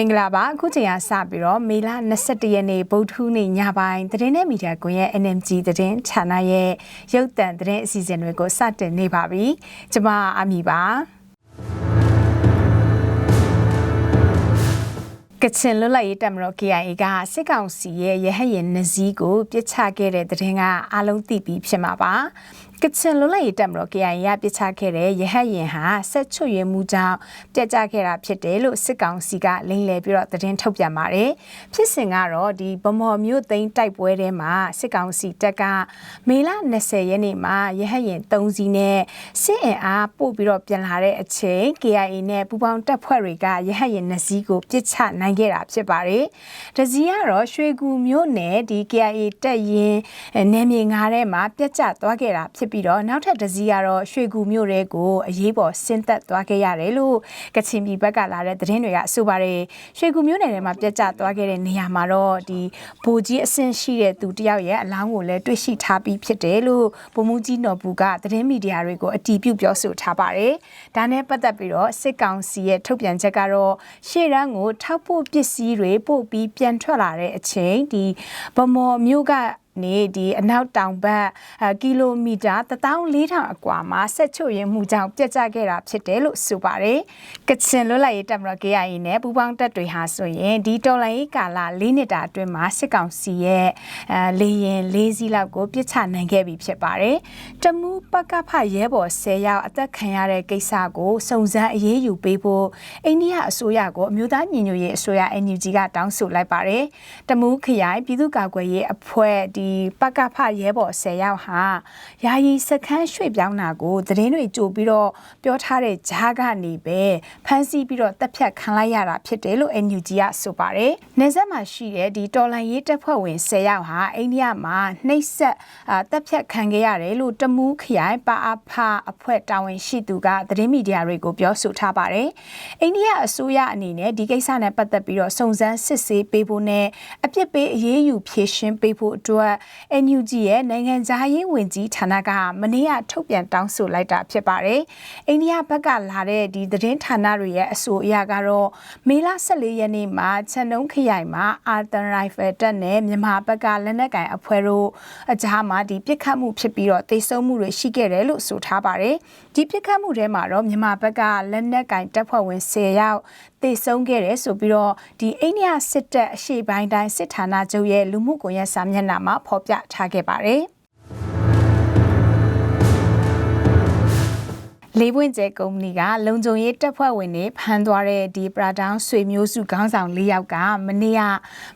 မင်္ဂလာပါအခုချိန်ကစပြီးတော့မေလ22ရက်နေ့ဗုဒ္ဓဟူးနေ့ညပိုင်းသတင်းနဲ့မီဒီယာကွန်ရဲ့ NMG သတင်းဌာနရဲ့ရုပ်သံသတင်းအစီအစဉ်တွေကိုစတင်နေပါပြီကျွန်မအမီပါကချင်လွတ်လပ်ရေးတပ်မတော် KIA ကစစ်ကောင်စီရဲ့ရဟတ်ရင်နစည်းကိုပြစ်ချခဲ့တဲ့တဲ့တင်ကအလုံးသိပြီးဖြစ်မှာပါ ကချင်လွတ်လပ်ရေးတပ်မတော် KIA ရပြစ်ချခဲ့တဲ့ရဟတ်ရင်ဟာဆက်ချွတ်ရမှုကြောင့်ပြက်ကျခဲ့တာဖြစ်တယ်လို့စစ်ကောင်စီကလိမ့်လည်ပြီးတော့သတင်းထုတ်ပြန်ပါတယ်ဖြစ်စဉ်ကတော့ဒီဗမော်မျိုးသိန်းတိုက်ပွဲထဲမှာစစ်ကောင်စီတပ်ကမေလ20ရက်နေ့မှာရဟတ်ရင်3စီးနဲ့စစ်အင်အားပို့ပြီးတော့ပြန်လာတဲ့အချိန် KIA နဲ့ပူးပေါင်းတပ်ဖွဲ့တွေကရဟတ်ရင်2စီးကိုပြစ်ချနိုင်ခဲ့တာဖြစ်ပါတယ်တစီကတော့ရွှေကူမျိုးနဲ့ဒီ KIA တပ်ရင်နယ်မြေငါးထဲမှာပြက်ကျသွားခဲ့တာဖြစ်ဖြစ်ပြီးတော့နောက်ထပ်တစ်စီးကတော့ရွှေကူမြို့ရဲကိုအရေးပေါ်ဆင်းသက်သွားခဲ့ရတယ်လို့ကချင်ပြည်ဘက်ကလာတဲ့သတင်းတွေကဆိုပါတယ်ရွှေကူမြို့နယ်ထဲမှာပြက်ကျသွားခဲ့တဲ့နေရာမှာတော့ဒီဗိုလ်ကြီးအဆင့်ရှိတဲ့သူတယောက်ရဲ့အလောင်းကိုလည်းတွေ့ရှိထားပြီးဖြစ်တယ်လို့ဗိုလ်မှူးကြီးနော်ဘူးကသတင်းမီဒီယာတွေကိုအတီးပြုတ်ပြောဆိုထားပါတယ်ဒါနဲ့ပတ်သက်ပြီးတော့စစ်ကောင်စီရဲ့ထုတ်ပြန်ချက်ကတော့ရှေ့ရန်ကိုထောက်ပို့ပစ္စည်းတွေပို့ပြီးပြန်ထွက်လာတဲ့အချိန်ဒီဗမော်မြို့က နေဒီအနောက်တောင်ဘက်ကီလိုမီတာ14000အကွာမှာဆက်ချွတ်ရင်မှုကြောင့်ပြတ်ကျခဲ့တာဖြစ်တယ်လို့ဆိုပါတယ်။ကချင်လွတ်လပ်ရေးတပ်မတော် KIA နဲ့ပူးပေါင်းတပ်တွေဟာဆိုရင်ဒီတော်လိုင်းရေးကာလ၄နှစ်တာအတွင်းမှာစစ်ကောင်စီရဲ့အဲလေရင်၄စီးလောက်ကိုပြစ်ချနိုင်ခဲ့ပြီဖြစ်ပါတယ်။တမူပကဖရဲဘော်10ရောက်အသက်ခံရတဲ့ကိစ္စကိုစုံစမ်းအရေးယူပေးဖို့အိန္ဒိယအစိုးရကိုအမျိုးသားညီညွတ်ရေးအစိုးရ NUG ကတောင်းဆိုလိုက်ပါတယ်။တမူခရိုင်ပြည်သူ့ကာကွယ်ရေးအဖွဲ့ဒီပကဖရဲဘော်10ယောက်ဟာယာယီစခန်းရွှေ့ပြောင်းတာကိုသတင်းတွေကြိုပြီးတော့ပြောထားတဲ့ဂျားကနေပဲဖမ်းဆီးပြီးတော့တပ်ဖြတ်ခံလိုက်ရတာဖြစ်တယ်လို့ NUG ကဆိုပါတယ်။နေဆက်မှာရှိတဲ့ဒီတော်လန်ရေးတပ်ဖွဲ့ဝင်10ယောက်ဟာအိန္ဒိယမှာနှိပ်စက်တပ်ဖြတ်ခံခဲ့ရတယ်လို့တမူးခရိုင်ပါအဖအဖွဲ့တာဝန်ရှိသူကသတင်းမီဒီယာတွေကိုပြောဆိုထားပါတယ်။အိန္ဒိယအစိုးရအနေနဲ့ဒီကိစ္စနဲ့ပတ်သက်ပြီးတော့စုံစမ်းစစ်ဆေးပေးဖို့နဲ့အပြစ်ပေးအရေးယူဖြေရှင်းပေးဖို့အတွက် NUG ရဲ့နိုင်ငံသားရေးဝန်ကြီးဌာနကမနေ့ကထုတ်ပြန်တောင်းဆိုလိုက်တာဖြစ်ပါတယ်။အိန္ဒိယဘက်ကလာတဲ့ဒီသတင်းဌာနတွေရဲ့အဆိုအရကတော့မေလ14ရက်နေ့မှာချန်တုံးခရိုင်မှာအာတန်ရိုင်ဖယ်တပ်နဲ့မြန်မာဘက်ကလက်နက်ကင်အဖွဲ့တို့အကြားမှာဒီပြစ်ခတ်မှုဖြစ်ပြီးတော့တိတ်ဆုံးမှုတွေရှိခဲ့တယ်လို့ဆိုထားပါတယ်။ဒီပြစ်ခတ်မှုထဲမှာတော့မြန်မာဘက်ကလက်နက်ကင်တပ်ဖွဲ့ဝင်10ယောက်သေဆုံးခဲ့တယ်ဆိုပြီးတော့ဒီအိန္ဒိယစစ်တပ်အရှေ့ပိုင်းတိုင်းစစ်ဌာနချုပ်ရဲ့လူမှုကွန်ရက်စာမျက်နှာမှာဖော်ပြထားခဲ့ပါတယ်။ လေးပွင့်ကျဲကုမ္ပဏီကလုံခြုံရေးတပ်ဖွဲ့ဝင်တွေဖမ်းသွားတဲ့ဒီပရာဒေါင်းဆွေမျိုးစုခေါင်းဆောင်၄ယောက်ကမနေ့က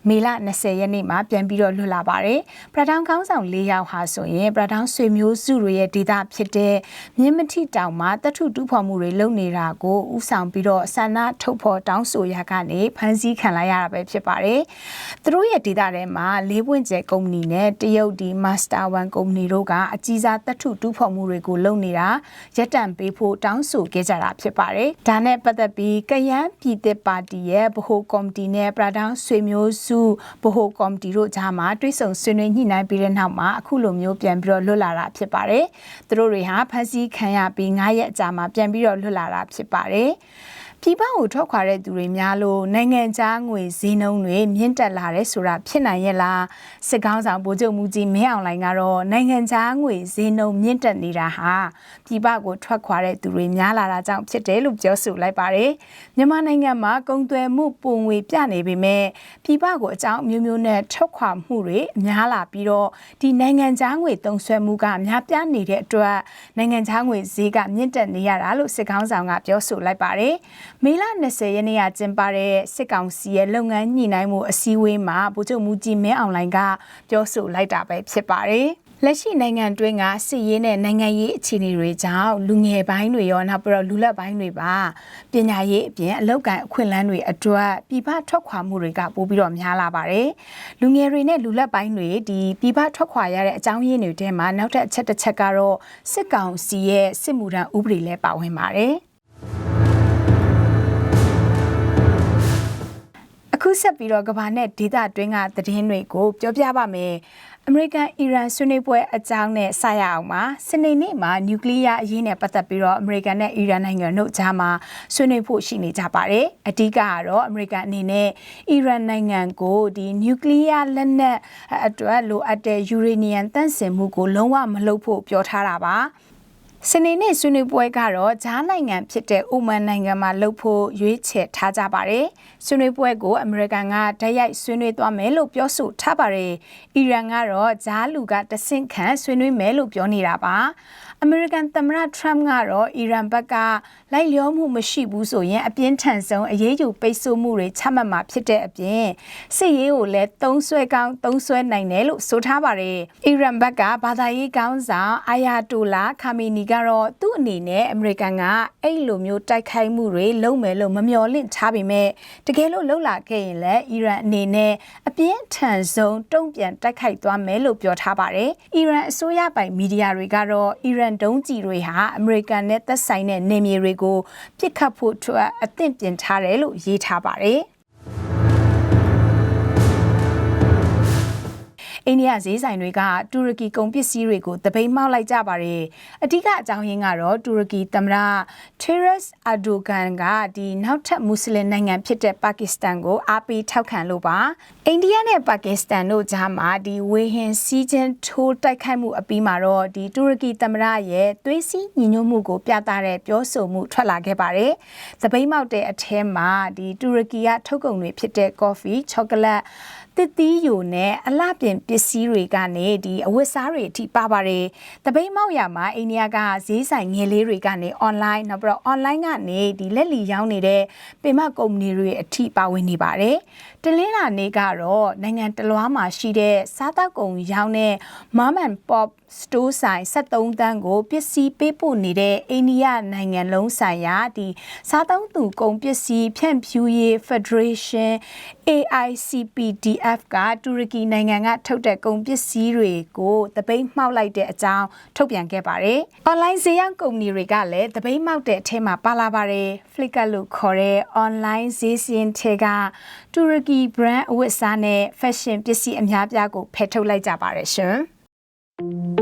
မေလ20ရက်နေ့မှာပြန်ပြီးတော့လွတ်လာပါတယ်။ပရာဒေါင်းခေါင်းဆောင်၄ယောက်ဟာဆိုရင်ပရာဒေါင်းဆွေမျိုးစုတွေရဲ့ဒေသဖြစ်တဲ့မြင်းမထိတောင်မှာတထုတူးဖော်မှုတွေလုပ်နေတာကိုဥဆောင်ပြီးတော့ဆန္ဒထုတ်ဖော်တောင်းဆိုရကနေဖမ်းဆီးခံလိုက်ရတာပဲဖြစ်ပါတယ်။သူတို့ရဲ့ဒေသထဲမှာလေးပွင့်ကျဲကုမ္ပဏီနဲ့တရုတ်ဒီ Master One ကုမ္ပဏီတို့ကအကြီးစားတထုတူးဖော်မှုတွေကိုလုပ်နေတာရပ်တန့်ပေးပေးဖို့တောင်းဆိုခဲ့ကြတာဖြစ်ပါတယ်။ဒါနဲ့ပတ်သက်ပြီးကယန်းပြည်သစ်ပါတီရဲ့ဗဟိုကော်မတီနဲ့ပရာဒေါင်းဆွေမျိုးစုဗဟိုကော်မတီတို့ကြားမှာတွဲဆုံဆွေးနွေးညှိနှိုင်းပြီးတဲ့နောက်မှာအခုလိုမျိုးပြန်ပြီးတော့လွတ်လာတာဖြစ်ပါတယ်။သူတို့တွေဟာဖမ်းဆီးခံရပြီး9ရက်အကြာမှာပြန်ပြီးတော့လွတ်လာတာဖြစ်ပါတယ်။ ပြည်ပကိုထွက်ခွာတဲ့သူတွေများလို့နိုင်ငံခြားငွေဈေးနှုန်းတွေမြင့်တက်လာတဲ့ဆိုတာဖြစ်နိုင်ရဲ့လားစစ်ကောင်းဆောင်ဗိုလ်ချုပ်မူကြီးမင်းအောင်လှိုင်ကတော့နိုင်ငံခြားငွေဈေးနှုန်းမြင့်တက်နေတာဟာပြည်ပကိုထွက်ခွာတဲ့သူတွေများလာတာကြောင့်ဖြစ်တယ်လို့ပြောဆိုလိုက်ပါတယ်မြန်မာနိုင်ငံမှာကုန်သွယ်မှုပုံငွေပြနေပေမဲ့ပြည်ပကိုအကြောင်းမျိုးမျိုးနဲ့ထွက်ခွာမှုတွေများလာပြီးတော့ဒီနိုင်ငံခြားငွေတုံးဆွဲမှုကများပြားနေတဲ့အတွက်နိုင်ငံခြားငွေဈေးကမြင့်တက်နေရတာလို့စစ်ကောင်းဆောင်ကပြောဆိုလိုက်ပါတယ်မေလ20ရက်နေ့ကကျင်းပတဲ့စစ်ကောင်စီရဲ့လုပ်ငန်းညှိနှိုင်းမှုအစည်းအဝေးမှာဗိုလ်ချုပ်မူကြီးမင်းအောင်လှိုင်ကပြောဆိုလိုက်တာပဲဖြစ်ပါတယ်။လက်ရှိနိုင်ငံတွင်းကစစ်ရေးနဲ့နိုင်ငံရေးအခြေအနေတွေကြောင့်လူငယ်ပိုင်းတွေရောနောက်ပြီးတော့လူလက်ပိုင်းတွေပါပညာရေးအပြင်အလောက်ကန်အခွင့်အလမ်းတွေအတွက်ပြည်ပထွက်ခွာမှုတွေကပိုပြီးတော့များလာပါတယ်။လူငယ်တွေနဲ့လူလက်ပိုင်းတွေဒီပြည်ပထွက်ခွာရတဲ့အကြောင်းရင်းတွေထဲမှာနောက်ထပ်အချက်တစ်ချက်ကတော့စစ်ကောင်စီရဲ့စစ်မှုထမ်းဥပဒေလည်းပါဝင်ပါတယ်။ ဆက်ပြီးတော့ကမ္ဘာနဲ့ဒေသတွင်းကသတင်းတွေကိုပြောပြပါမယ်။ American Iran ဆွေးနွေးပွဲအကြောင်းနဲ့ဆက်ရအောင်ပါ။စနေနေ့မှာ nuclear အရေးနဲ့ပတ်သက်ပြီးတော့ American နဲ့ Iran နိုင်ငံတို့ကြားမှာဆွေးနွေးဖို့ရှိနေကြပါတယ်။အဓိကကတော့ American အနေနဲ့ Iran နိုင်ငံကိုဒီ nuclear လက်နက်အတွက်လိုအပ်တဲ့ uranium တန့်စင်မှုကိုလုံးဝမလုပ်ဖို့ပြောထားတာပါ။ စနေနေ့ဆွေးနွေးပွဲကတော့ဂျားနိုင်ငံဖြစ်တဲ့အိုမန်နိုင်ငံမှာလှုပ်ဖို့ရွေးချယ်ထားကြပါတယ်။ဆွေးနွေးပွဲကိုအမေရိကန်ကဓာတ်ရိုက်ဆွေးနွေးသွားမယ်လို့ပြောဆိုထားပါတယ်။အီရန်ကတော့ဂျားလူကတဆင့်ခံဆွေးနွေးမယ်လို့ပြောနေတာပါ။အမေရိကန်သမ္မတထရမ့်ကတော့အီရန်ဘက်ကလိုက်လျောမှုမရှိဘူးဆိုရင်အပြင်းထန်ဆုံးအရေးယူပိတ်ဆို့မှုတွေချမှတ်မှာဖြစ်တဲ့အပြင်စစ်ရေးကိုလည်းသုံးဆွဲကောင်းသုံးဆွဲနိုင်တယ်လို့ဆိုထားပါတယ်။အီရန်ဘက်ကဘာသာရေးကောင်းဆောင်အာယာတိုလာခါမီနီကတော့သူ့အနေနဲ့အမေရိကန်ကအဲ့လိုမျိုးတိုက်ခိုက်မှုတွေလုပ်မယ်လို့မမျှော်လင့်ထားပေမဲ့တကယ်လို့လှုပ်လာခဲ့ရင်လည်းအီရန်အနေနဲ့အပြင်းထန်ဆုံးတုံ့ပြန်တိုက်ခိုက်သွားမယ်လို့ပြောထားပါတယ်။အီရန်အစိုးရပိုင်မီဒီယာတွေကတော့အီရန်ဒုံးကျည်တွေဟာအမေရိကန်နဲ့သက်ဆိုင်တဲ့နေမြေတွေကိုပြစ်ခတ်ဖို့အတွက်အသင့်ပြင်ထားတယ်လို့ရေးထားပါတယ်။ အိန္ဒိယဈေးဆိုင်တွေက တူရကီကုန်ပစ္စည်းတွေကိုတပိတ်မှောက်လိုက်ကြပါတယ်။အဓိကအကြောင်းရင်းကတော့တူရကီသမ္မတ Taras Erdogan ကဒီနောက်ထပ်မွတ်စလင်နိုင်ငံဖြစ်တဲ့ပါကစ္စတန်ကိုအားပေးထောက်ခံလို့ပါ။အိန္ဒိယနဲ့ပါကစ္စတန်တို့ကြားမှာဒီဝေဟင်စီးချင်းထိုးတိုက်ခိုက်မှုအပြီးမှာတော့ဒီတူရကီသမ္မတရဲ့သွေးစည်းညီညွတ်မှုကိုပြသတဲ့ပြောဆိုမှုထွက်လာခဲ့ပါတယ်။တပိတ်မှောက်တဲ့အထဲမှာဒီတူရကီကထုတ်ကုန်တွေဖြစ်တဲ့ကော်ဖီ၊ချောကလက်တစ်သီးယိုနဲ့အလှပြင်ပစ္စည်းတွေကနေဒီအဝတ်စားတွေအထိပါပါတယ်။တပိတ်မောက်ရမှာအိန္ဒိယကဈေးဆိုင်ငယ်လေးတွေကနေ online နောက်ပြီးတော့ online ကနေဒီလက်လီရောင်းနေတဲ့ပင်မကုမ္ပဏီတွေအထိပါဝင်နေပါတယ်။တလင်းလာနေကတော့နိုင်ငံတလွားမှာရှိတဲ့စားတောက်ကုန်ရောင်းတဲ့ Mom and Pop စတိုးဆိုင်73တန်းကိုပစ္စည်းပေးပို့နေတဲ့အိန္ဒိယနိုင်ငံလုံးဆိုင်ရာဒီစားသုံးသူကုန်ပစ္စည်းဖြန့်ဖြူးရေး Federation AICPDF ကတူရကီနိုင်ငံကထုတ်တဲ့ကုန်ပစ္စည်းတွေကိုတပိတ်မှောက်လိုက်တဲ့အကြောင်းထုတ်ပြန်ခဲ့ပါတယ်။ online ဈေးရောက်ကုမ္ပဏီတွေကလည်းတပိတ်မှောက်တဲ့အထဲမှာပါလာပါတယ်။ Flickr လို့ခေါ်တဲ့ online ဈေးစင်းထဲကတူရကီ brand အဝတ်အစားနဲ့ fashion ပစ္စည်းအများပြားကိုဖယ်ထုတ်လိုက်ကြပါတယ်ရှင်။